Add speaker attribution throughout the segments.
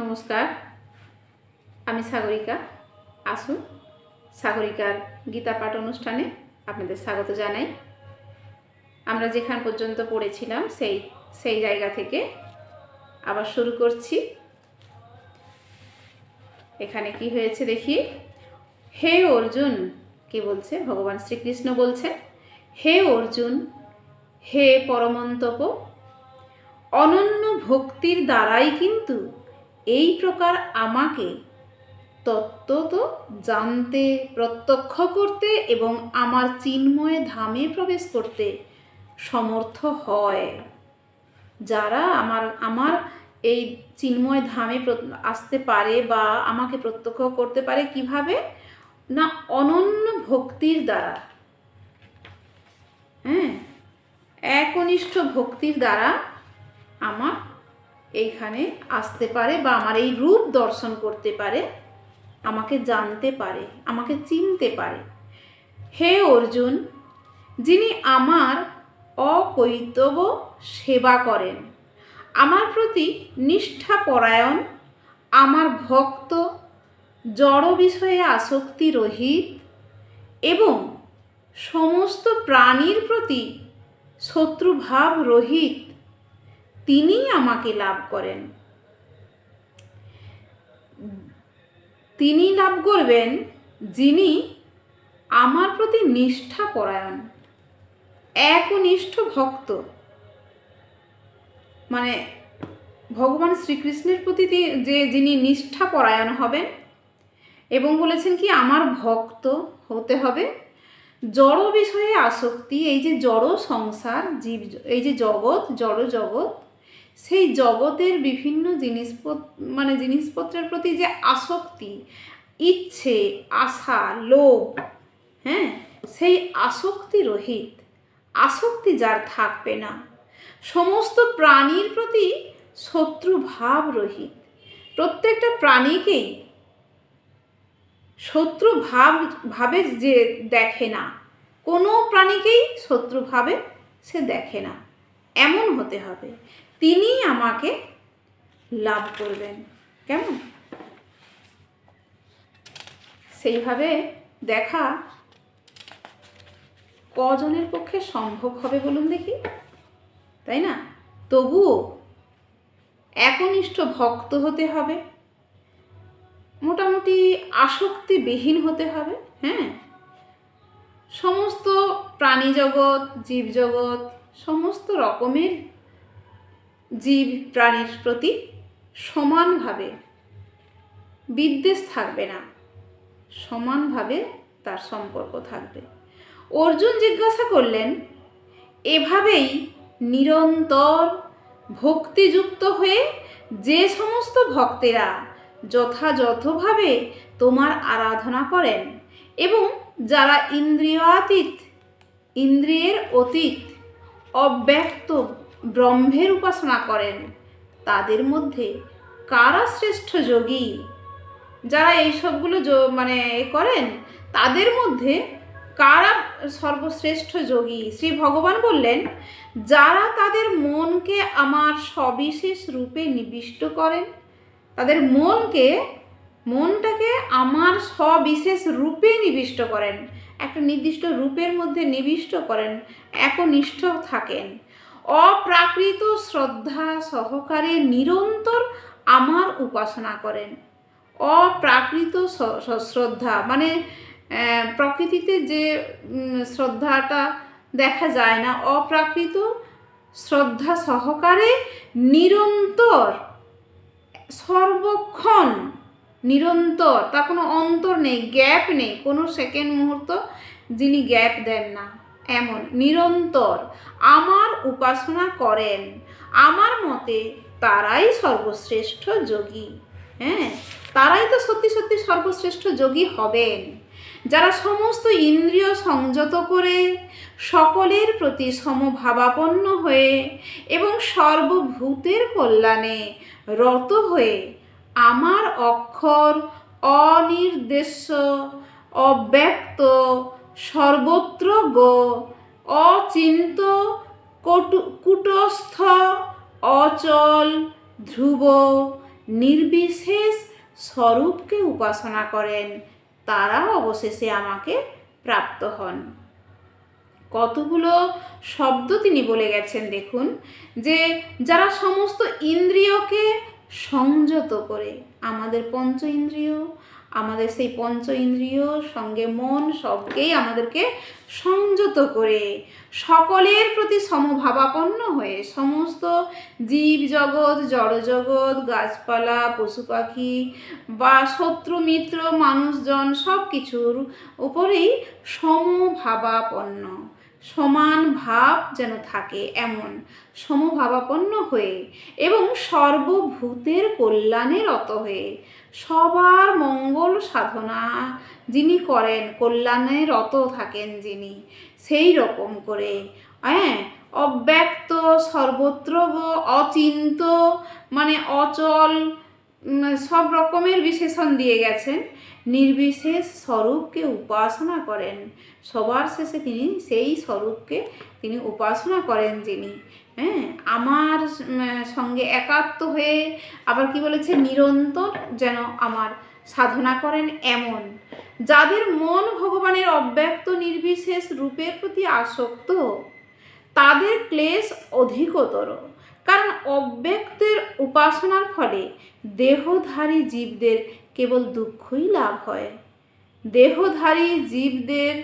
Speaker 1: নমস্কার, আমি সাগরিকা আসুন সাগরিকার গীতা পাঠ অনুষ্ঠানে আপনাদের স্বাগত জানাই। আমরা যেখান পর্যন্ত পড়েছিলাম সেই সেই জায়গা থেকে আবার শুরু করছি। এখানে কি হয়েছে দেখি? হে অর্জুন, কি বলছে? ভগবান শ্রীকৃষ্ণ বলছেন, হে অর্জুন, হে পরমন্তপ, অনন্য ভক্তির দ্বারাই কিন্তু এই প্রকার আমাকে তত্ত্ব তো জানতে, প্রত্যক্ষ করতে এবং আমার চিন্ময় ধামে প্রবেশ করতে সমর্থ হয়। যারা আমার আমার এই চিন্ময় ধামে আসতে পারে বা আমাকে প্রত্যক্ষ করতে পারে কীভাবে? না, অনন্য ভক্তির দ্বারা। হ্যাঁ একনিষ্ঠ ভক্তির দ্বারা আমার এইখানে আসতে পারে বা আমার এই রূপ দর্শন করতে পারে, আমাকে জানতে পারে, আমাকে চিনতে পারে। হে অর্জুন, যিনি আমার অকৈতব সেবা করেন, আমার প্রতি নিষ্ঠাপরায়ণ, আমার ভক্ত জড় বিষয়ে আসক্তি রহিত এবং সমস্ত প্রাণীর প্রতি শত্রুভাব রহিত তিনিই আমাকে লাভ করেন। তিনি লাভ করবেন যিনি আমার প্রতি নিষ্ঠা পরায়ণ একনিষ্ঠ ভক্ত। মানে ভগবান শ্রীকৃষ্ণের প্রতি যে যিনি নিষ্ঠা পরায়ণ হবেন এবং বলেছেন কি, আমার ভক্ত হতে হবে। জড় বিষয়ে আসক্তি, এই যে জড় সংসার, জীব, এই যে জগৎ, জড় জগৎ সেই জগতের বিভিন্ন জিনিসপত্র মানে জিনিসপত্রের প্রতি যে আসক্তি, ইচ্ছে, আশা, লোভ হ্যাঁ? সেই আসক্তি রহিত। আসক্তি যার থাকবে না। সমস্ত প্রাণীর প্রতি শত্রু ভাব রহিত। প্রত্যেকটা প্রাণীকেই শত্রু ভাব, ভাবে যে দেখে না, কোনো প্রাণীকেই শত্রুভাবে সে দেখে না। এমন হতে হবে। তিনি আমাকে লাভ করবেন। কেমন? সেইভাবে দেখা কজনের পক্ষে সম্ভব হবে বলুন দেখি। তাই না? তবুও একনিষ্ঠ ভক্ত হতে হবে। মোটামুটি আসক্তিবিহীন হতে হবে হ্যাঁ? সমস্ত প্রাণী জগৎ জীবজগৎ, সমস্ত রকমের জীব প্রাণীর প্রতি সমানভাবে বিদ্বেষ থাকবে না। সমানভাবে তার সম্পর্ক থাকবে। অর্জুন জিজ্ঞাসা করলেন, এভাবেই নিরন্তর ভক্তিযুক্ত হয়ে যে সমস্ত ভক্তেরা যথাযথভাবে তোমার আরাধনা করেন এবং যারা ইন্দ্রিয়াতীত, ইন্দ্রিয়ের অতীত অব্যক্ত ব্রহ্মের উপাসনা করেন। তাদের মধ্যে কারা শ্রেষ্ঠ যোগী? যারা এই সবগুলো যো- মানে এ করেন, তাদের মধ্যে কারা সর্বশ্রেষ্ঠ যোগী? শ্রী ভগবান বললেন, যারা তাদের মনকে আমার সবিশেষ রূপে নিবিষ্ট করেন, তাদের মনকে, মনটাকে আমার সবিশেষ রূপে নিবিষ্ট করেন, একটা নির্দিষ্ট রূপের মধ্যে নিবিষ্ট করেন, একনিষ্ঠ থাকেন। অপ্রাকৃত শ্রদ্ধা সহকারে নিরন্তর আমার উপাসনা করেন। অপ্রাকৃত শ্রদ্ধা মানে প্রকৃতিতে যে শ্রদ্ধাটা দেখা যায় না, অপ্রাকৃত শ্রদ্ধা সহকারে নিরন্তর, সর্বক্ষণ নিরন্তর, তার কোনো অন্তর নেই, গ্যাপ নেই, কোনো সেকেন্ড মুহূর্ত যিনি গ্যাপ দেন না। এমন, নিরন্তর আমার উপাসনা করেন। আমার মতে তারাই সর্বশ্রেষ্ঠ যোগী। হ্যাঁ তারাই তো সত্যি সত্যি সর্বশ্রেষ্ঠ যোগী হবেন। যারা সমস্ত ইন্দ্রিয় সংযত করে সকলের প্রতি সমভাবাপন্ন হয়ে এবং সর্বভূতের কল্যাণে রত হয়ে আমার অক্ষর অনির্দেশ্য, অব্যক্ত সর্বত্র গো, অচিন্ত কটু কুটস্থ, অচল, ধ্রুব, নির্বিশেষ স্বরূপকে উপাসনা করেন। তারা অবশেষে আমাকে প্রাপ্ত হন। কতগুলো শব্দ তিনি বলে গেছেন দেখুন, যে যারা সমস্ত ইন্দ্রিয়কে সংযত করে, আমাদের পঞ্চ ইন্দ্রিয় আমাদের সেই পঞ্চ ইন্দ্রিয়, সঙ্গে মন, সবকেই আমাদেরকে সংযত করে সকলের প্রতি সমভাবাপন্ন হয়ে সমস্ত জীব জগৎ জড়জগৎ গাছপালা, পশু পাখি বা শত্রু, মিত্র, মানুষজন সব কিছুর উপরেই সমভাবাপন্ন। সমান ভাব যেন থাকে এমন সমভাবাপন্ন হয়ে এবং সর্বভূতের কল্যাণে রত হয়ে সবার মঙ্গল সাধনা যিনি করেন কল্যাণে রত থাকেন যিনি। সেই রকম করে হ্যাঁ? অব্যক্ত সর্বত্র অচিন্ত মানে অচল সব রকমের বিশেষণ দিয়ে গেছেন। নির্বিশেষ স্বরূপকে উপাসনা করেন। সবার শেষে তিনি সেই স্বরূপকে তিনি উপাসনা করেন যিনি। হ্যাঁ আমার সঙ্গে একাত্ম হয়ে আবার কি বলেছে, নিরন্তর যেন আমার সাধনা করেন এমন। যাদের মন ভগবানের অব্যক্ত নির্বিশেষ রূপের প্রতি আসক্ত, তাদের ক্লেশ অধিকতর। কারণ অব্যক্তের উপাসনার ফলে দেহধারী জীবদের কেবল দুঃখই লাভ হয়। দেহধারী জীবদের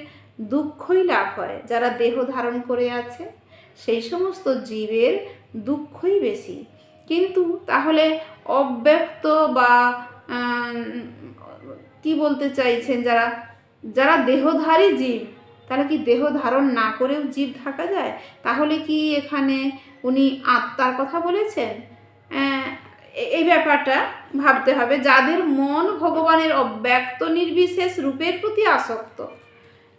Speaker 1: দুঃখই লাভ হয়, যারা দেহ ধারণ করে আছে। সেই সমস্ত জীবের দুঃখই বেশি। কিন্তু তাহলে অব্যক্ত বা কি বলতে চাইছেন যারা যারা দেহধারী জীব, তাহলে কি দেহ ধারণ না করেও জীব থাকা যায়? তাহলে কি এখানে উনি আত্মার কথা বলেছেন? এই ব্যাপারটা ভাবতে হবে। যাদের মন ভগবানের অব্যক্ত নির্বিশেষ রূপের প্রতি আসক্ত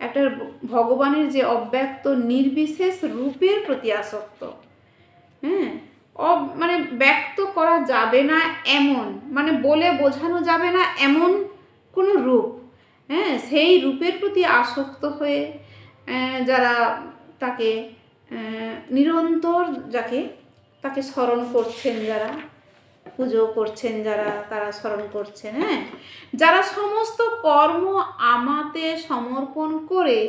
Speaker 1: একটা ভগবানের যে অব্যক্ত নির্বিশেষ রূপের প্রতি আসক্ত। হ্যাঁ? অব মানে ব্যক্ত করা যাবে না এমন মানে বলে বোঝানো যাবে না এমন কোনো রূপ। হ্যাঁ? সেই রূপের প্রতি আসক্ত হয়ে যারা তাকে নিরন্তর যাকে, তাকে স্মরণ করছেন যারা, পুজো করছেন যারা, তারা স্মরণ করছেন হ্যাঁ? যারা সমস্ত কর্ম আমাতে সমর্পণ করে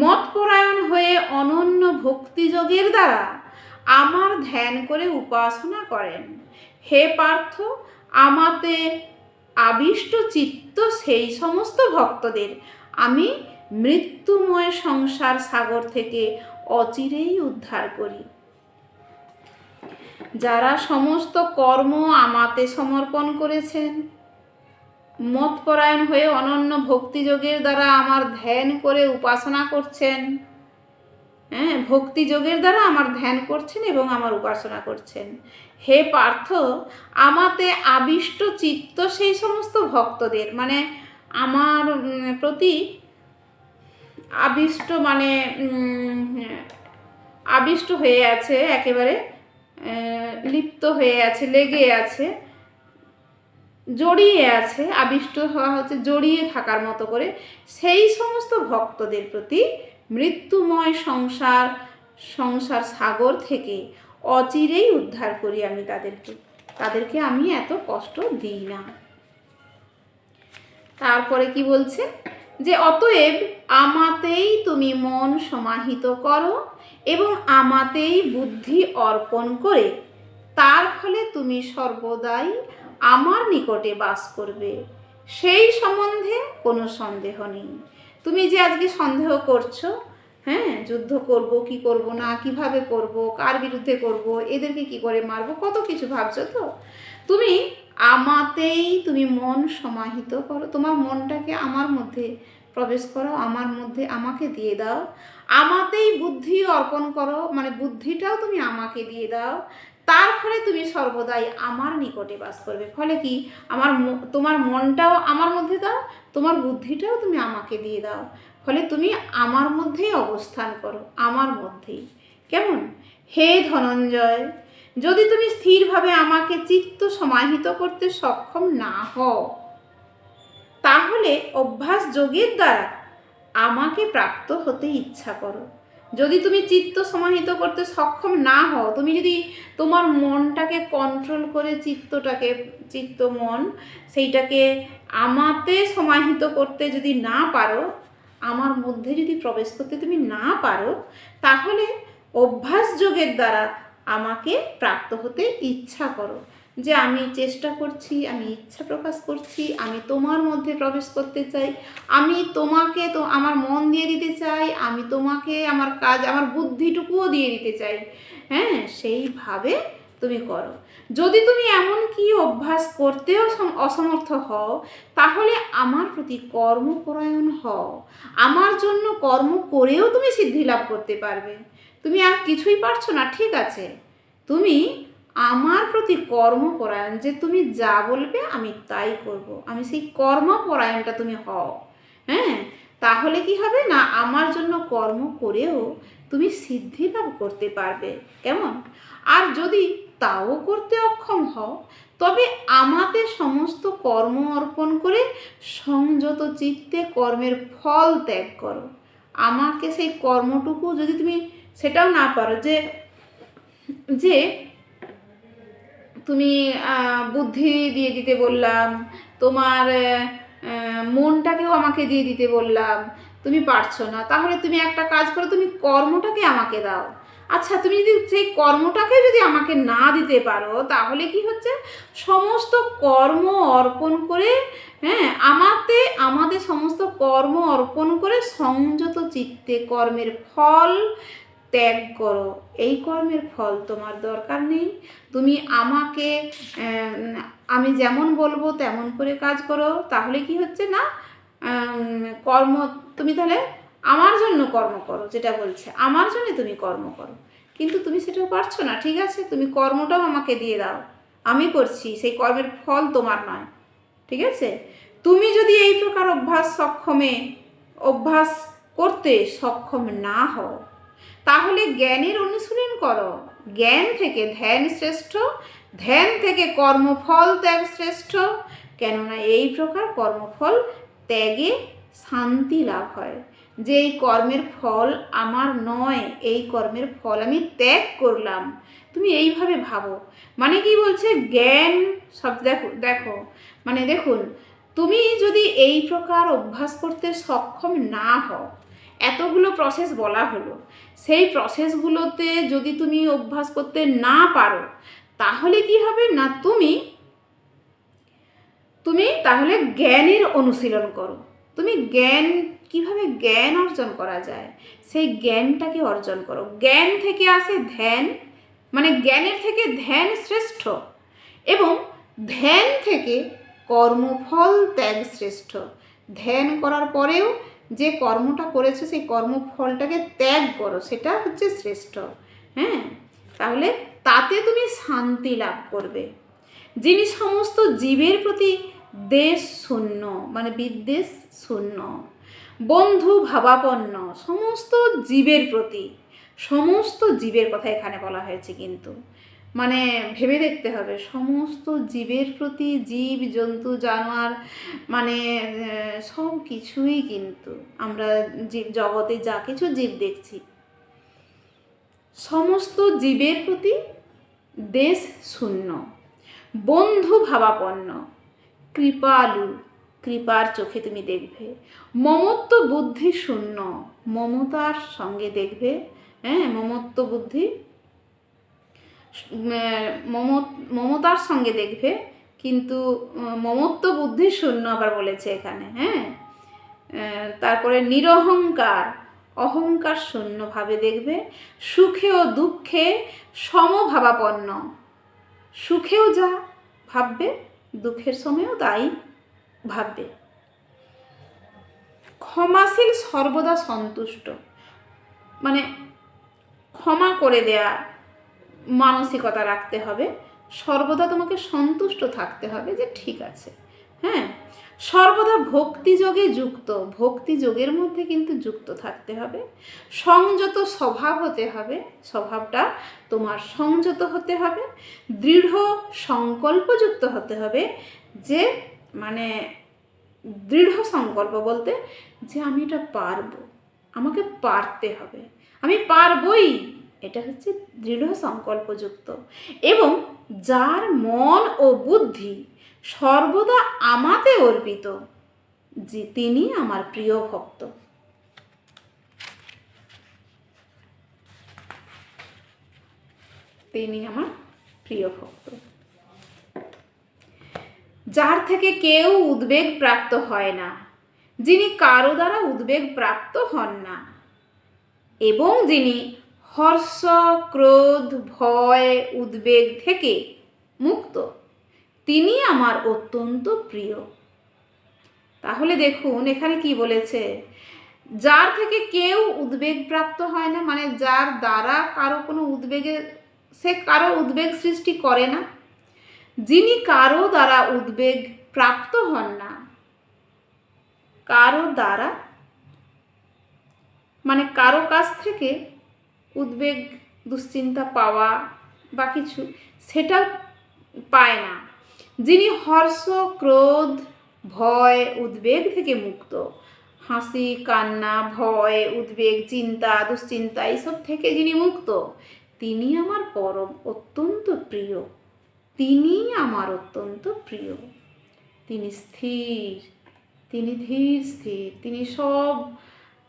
Speaker 1: মতপরায়ণ হয়ে অনন্য ভক্তিযোগের দ্বারা আমার ধ্যান করে উপাসনা করেন। হে পার্থ, আমাতে আবিষ্ট চিত্ত সেই সমস্ত ভক্তদের। আমি মৃত্যুময় সংসার সাগর থেকে অচিরেই উদ্ধার করি। যারা সমস্ত কর্ম আমাতে সমর্পণ করেছেন মতপরায়ণ হয়ে অনন্য ভক্তিযোগের দ্বারা আমার ধ্যান করে উপাসনা করছেন। হ্যাঁ ভক্তিযোগের দ্বারা আমার ধ্যান করছেন এবং আমার উপাসনা করছেন। হে পার্থ, আমাতে আবিষ্ট চিত্ত সেই সমস্ত ভক্তদের মানে আমার প্রতি আবিষ্ট মানে আবিষ্ট হয়ে আছে, একেবারে লিপ্ত হয়ে আছে, লেগে আছে। জড়িয়ে আছে, আবিষ্ট হওয়া হচ্ছে জড়িয়ে থাকার মতো করে, সেই সমস্ত ভক্তদের প্রতি মৃত্যুময় সংসার সংসার সাগর থেকে অচিরেই উদ্ধার করি আমি তাদেরকে। তাদেরকে আমি এত কষ্ট দিই না। তারপরে কি বলছে? যে অতএব আমাতেই তুমি মন সমাহিত করো এবং আমাতেই বুদ্ধি অর্পণ করে, তার ফলে তুমি সর্বদাই আমার নিকটে বাস করবে। সেই সম্বন্ধে কোনো সন্দেহ নেই। তুমি যে আজকে সন্দেহ করছ হ্যাঁ যুদ্ধ করব, কি করব না, কীভাবে করব, কার বিরুদ্ধে করব, এদেরকে কি করে মারবো, কত কিছু ভাবছ তো? তুমি আমাতেই তুমি মন সমাহিত করো। তোমার মনটাকে আমার মধ্যে প্রবেশ করো, আমার মধ্যে আমাকে দিয়ে দাও। আমাতেই বুদ্ধি অর্পণ করো মানে বুদ্ধিটাও তুমি আমাকে দিয়ে দাও তার ফলে তুমি সর্বদাই আমার নিকটে বাস করবে। ফলে কি? আমার তোমার মনটাও আমার মধ্যে দাও, তোমার বুদ্ধিটাও তুমি আমাকে দিয়ে দাও। ফলে তুমি আমার মধ্যেই অবস্থান করো, আমার মধ্যেই। কেমন? হে ধনঞ্জয়, যদি তুমি স্থিরভাবে আমাকে চিত্ত সমাহিত করতে সক্ষম না হও, তাহলে অভ্যাস যোগের দ্বারা আমাকে প্রাপ্ত হতে ইচ্ছা করো। যদি তুমি চিত্ত সমাহিত করতে সক্ষম না হও, তুমি যদি তোমার মনটাকে কন্ট্রোল করে চিত্তটাকে, চিত্ত মন, সেইটাকে আমাতে সমাহিত করতে যদি না পারো, আমার মধ্যে যদি প্রবেশ করতে তুমি না পারো, তাহলে অভ্যাস যোগের দ্বারা আমাকে প্রাপ্ত হতে ইচ্ছা করো। যে আমি চেষ্টা করছি, আমি ইচ্ছা প্রকাশ করছি, আমি তোমার মধ্যে প্রবেশ করতে চাই, আমি তোমাকে তো আমার মন দিয়ে দিতে চাই, আমি তোমাকে আমার কাজ, আমার বুদ্ধিটুকুও দিয়ে দিতে চাই। হ্যাঁ সেইভাবে তুমি করো। যদি তুমি এমন কি অভ্যাস করতেও অসমর্থ হও, তাহলে আমার প্রতি কর্মপরায়ণ হও। আমার জন্য কর্ম করেও তুমি সিদ্ধি লাভ করতে পারবে। তুমি আর কিছুই পারছ না, ঠিক আছে। তুমি আমার প্রতি কর্মপরায়ণ যে তুমি যা বলবে আমি তাই করব। আমি সেই কর্মপরায়ণটা তুমি হও। হ্যাঁ? তাহলে কি হবে? না, আমার জন্য কর্ম করেও তুমি সিদ্ধি লাভ করতে পারবে। কেমন? আর যদি তাও করতে অক্ষম হও, তবে আমাতে সমস্ত কর্ম অর্পণ করে সংযত চিত্তে কর্মের ফল ত্যাগ করো। আমাকে সেই কর্মটুকু যদি তুমি সেটাও না পারো যে যে তুমি বুদ্ধি দিয়ে দিতে বললাম, তোমার মনটাকেও আমাকে দিয়ে দিতে বললাম, তুমি পারছ না। তাহলে তুমি একটা কাজ করো, তুমি কর্মটাকে আমাকে দাও। আচ্ছা তুমি যদি সেই কর্মটাকে যদি আমাকে না দিতে পারো, তাহলে কি হচ্ছে? সমস্ত কর্ম অর্পণ করে হ্যাঁ আমাতে, আমাদের সমস্ত কর্ম অর্পণ করে সংযত চিত্তে কর্মের ফল ত্যাগ করো। এই কর্মের ফল তোমার দরকার নেই। তুমি আমাকে আমি যেমন বলব তেমন করে কাজ করো। তাহলে কি হচ্ছে না? কর্ম, তুমি তাহলে আমার জন্য কর্ম করো যেটা বলছে। আমার জন্য তুমি কর্ম করো। কিন্তু তুমি সেটাও পারছ না। ঠিক আছে, তুমি কর্মটাও আমাকে দিয়ে দাও। আমি করছি, সেই কর্মের ফল তোমার নয়। ঠিক আছে? তুমি যদি এই প্রকার অভ্যাস সক্ষমে, অভ্যাস করতে সক্ষম না হও তাহলে জ্ঞানের অনুশীলন করো। জ্ঞান থেকে ধ্যান শ্রেষ্ঠ, ধ্যান থেকে কর্মফল ত্যাগ শ্রেষ্ঠ। কেননা এই প্রকার কর্মফল ত্যাগে শান্তি লাভ হয়। যে এই কর্মের ফল আমার নয়, এই কর্মের ফল আমি ত্যাগ করলাম। তুমি এইভাবে ভাবো। মানে কি বলছে? জ্ঞান সব দেখো দেখো। মানে দেখুন, তুমি যদি এই প্রকার অভ্যাস করতে সক্ষম না হও এতগুলো প্রসেস বলা হলো। সেই প্রসেসগুলোতে যদি তুমি অভ্যাস করতে না পারো, তাহলে কি হবে? না, তুমি তুমি তাহলে জ্ঞানের অনুশীলন করো। তুমি জ্ঞান, কীভাবে জ্ঞান অর্জন করা যায়? সেই জ্ঞানটাকে অর্জন করো। জ্ঞান থেকে আসে ধ্যান মানে জ্ঞানের থেকে ধ্যান শ্রেষ্ঠ এবং ধ্যান থেকে কর্মফল ত্যাগ শ্রেষ্ঠ। ধ্যান করার পরেও যে কর্মটা করেছ, সেই কর্মফলটাকে ত্যাগ করো, সেটা হচ্ছে শ্রেষ্ঠ। হ্যাঁ? তাহলে তাতে তুমি শান্তি লাভ করবে। যিনি সমস্ত জীবের প্রতি দেশ শূন্য মানে বিদ্বেষ শূন্য, বন্ধু ভাবাপন্ন, সমস্ত জীবের প্রতি, সমস্ত জীবের কথা এখানে বলা হয়েছে কিন্তু। মানে ভেবে দেখতে হবে। সমস্ত জীবের প্রতি জীব, জন্তু, জানোয়ার মানে সব কিছুই কিন্তু আমরা জীব জগতে যা কিছু জীব দেখছি, সমস্ত জীবের প্রতি দেশ শূন্য, বন্ধু ভাবাপন্ন, কৃপালু, কৃপার চোখে তুমি দেখবে, মমত্ব বুদ্ধি শূন্য, মমতার সঙ্গে দেখবে হ্যাঁ মমত্ব বুদ্ধি মম- মমতার সঙ্গে দেখবে, কিন্তু মমত্ব বুদ্ধি শূন্য আবার বলেছে এখানে হ্যাঁ? তারপরে নিরহংকার, অহংকার শূন্যভাবে দেখবে, সুখে ও দুঃখে সমভাবাপন্ন। সুখেও যা ভাববে, দুঃখের সময়ও তাই ভাববে। ক্ষমাশীল সর্বদা সন্তুষ্ট। মানে ক্ষমা করে দেয়া মানসিকতা রাখতে হবে, সর্বদা তোমাকে সন্তুষ্ট থাকতে হবে যে ঠিক আছে। হ্যাঁ? সর্বদা ভক্তিযোগে যুক্ত ভক্তিযোগের মধ্যে কিন্তু যুক্ত থাকতে হবে। সংযত স্বভাব হতে হবে, স্বভাবটা তোমার সংযত হতে হবে, দৃঢ় সংকল্পযুক্ত হতে হবে যে মানে দৃঢ় সংকল্প বলতে যে আমি এটা পারব, আমাকে পারতে হবে। আমি পারবই। এটা হচ্ছে দৃঢ় সংকল্পযুক্ত। এবং যার মন ও বুদ্ধি সর্বদা আমাতে অর্পিত, যে তিনি আমার প্রিয় ভক্ত। তিনি আমার প্রিয় ভক্ত। যার থেকে কেউ উদ্বেগ প্রাপ্ত হয় না, যিনি কারও দ্বারা উদ্বেগ প্রাপ্ত হন না, এবং যিনি হর্ষ, ক্রোধ, ভয়, উদ্বেগ থেকে মুক্ত। তিনি আমার অত্যন্ত প্রিয়। তাহলে দেখুন, এখানে কি বলেছে? যার থেকে কেউ উদ্বেগ প্রাপ্ত হয় না মানে যার দ্বারা কারও কোনো উদ্বেগে, সে কারও উদ্বেগ সৃষ্টি করে না। যিনি কারও দ্বারা উদ্বেগ প্রাপ্ত হন না, কারও দ্বারা মানে কারও কাছ থেকে উদ্বেগ, দুশ্চিন্তা পাওয়া বা কিছু, সেটা পায় না। যিনি হর্ষ, ক্রোধ, ভয়, উদ্বেগ থেকে মুক্ত। হাসি, কান্না, ভয়, উদ্বেগ, চিন্তা, দুশ্চিন্তা, এইসব থেকে যিনি মুক্ত তিনি আমার পরম অত্যন্ত প্রিয়। তিনি আমার অত্যন্ত প্রিয়। তিনি স্থির, তিনি ধীর স্থির, তিনি সব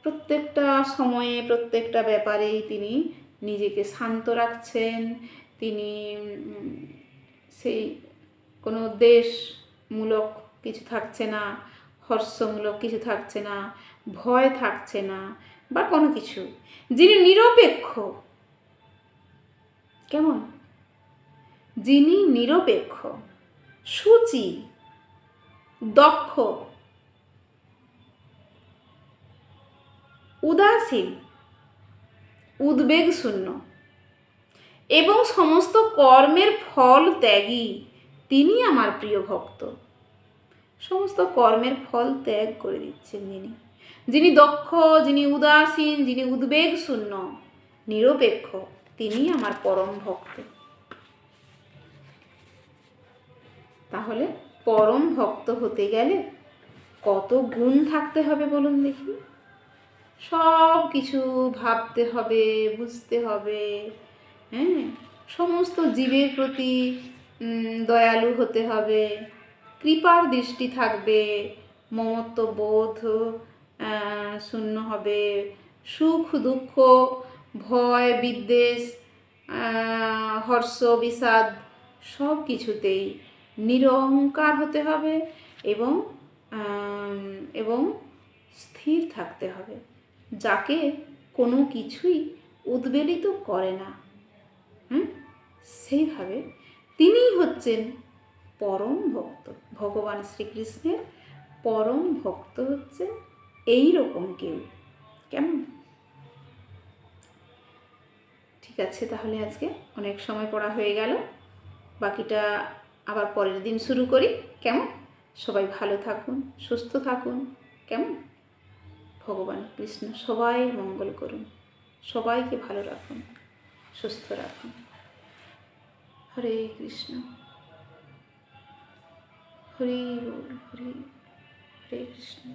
Speaker 1: প্রত্যেকটা সময়ে, প্রত্যেকটা ব্যাপারেই তিনি নিজেকে শান্ত রাখছেন। তিনি সেই কোনো দেশমূলক কিছু থাকছে না, হর্ষমূলক কিছু থাকছে না, ভয় থাকছে না, বা কোনো কিছু। যিনি নিরপেক্ষ, কেমন? যিনি নিরপেক্ষ, সূচি, দক্ষ উদাসীন উদ্বেগ শূন্য এবং সমস্ত কর্মের ফল ত্যাগী। তিনি আমার প্রিয় ভক্ত। সমস্ত কর্মের ফল ত্যাগ করে দিচ্ছেন যিনি। যিনি দক্ষ, যিনি উদাসীন, যিনি উদ্বেগ শূন্য নিরপেক্ষ, তিনি আমার পরম ভক্ত। তাহলে পরম ভক্ত হতে গেলে কত গুণ থাকতে হবে বলুন দেখি। সব কিছু ভাবতে হবে, বুঝতে হবে হ্যাঁ? সমস্ত জীবের প্রতি দয়ালু হতে হবে, কৃপার দৃষ্টি থাকবে, মমত্ব বোধ শূন্য হবে, সুখ, দুঃখ, ভয়, বিদ্বেষ হর্ষ, বিষাদ, সব কিছুতেই নিরহংকার হতে হবে এবং এবং স্থির থাকতে হবে। যাকে কোনো কিছুই উদ্বেলিত করে না। হ্যাঁ সেইভাবে তিনিই হচ্ছেন পরম ভক্ত। ভগবান শ্রীকৃষ্ণের পরম ভক্ত হচ্ছেন এই রকম কেউ। কেমন? ঠিক আছে, তাহলে আজকে অনেক সময় পড়া হয়ে গেল। বাকিটা আবার পরের দিন শুরু করি। কেমন? সবাই ভালো থাকুন, সুস্থ থাকুন। কেমন? ভগবান কৃষ্ণ সবাই মঙ্গল করুন। সবাইকে ভালো রাখুন, সুস্থ রাখুন। হরে কৃষ্ণ। হরি বল, হরে হরে কৃষ্ণ।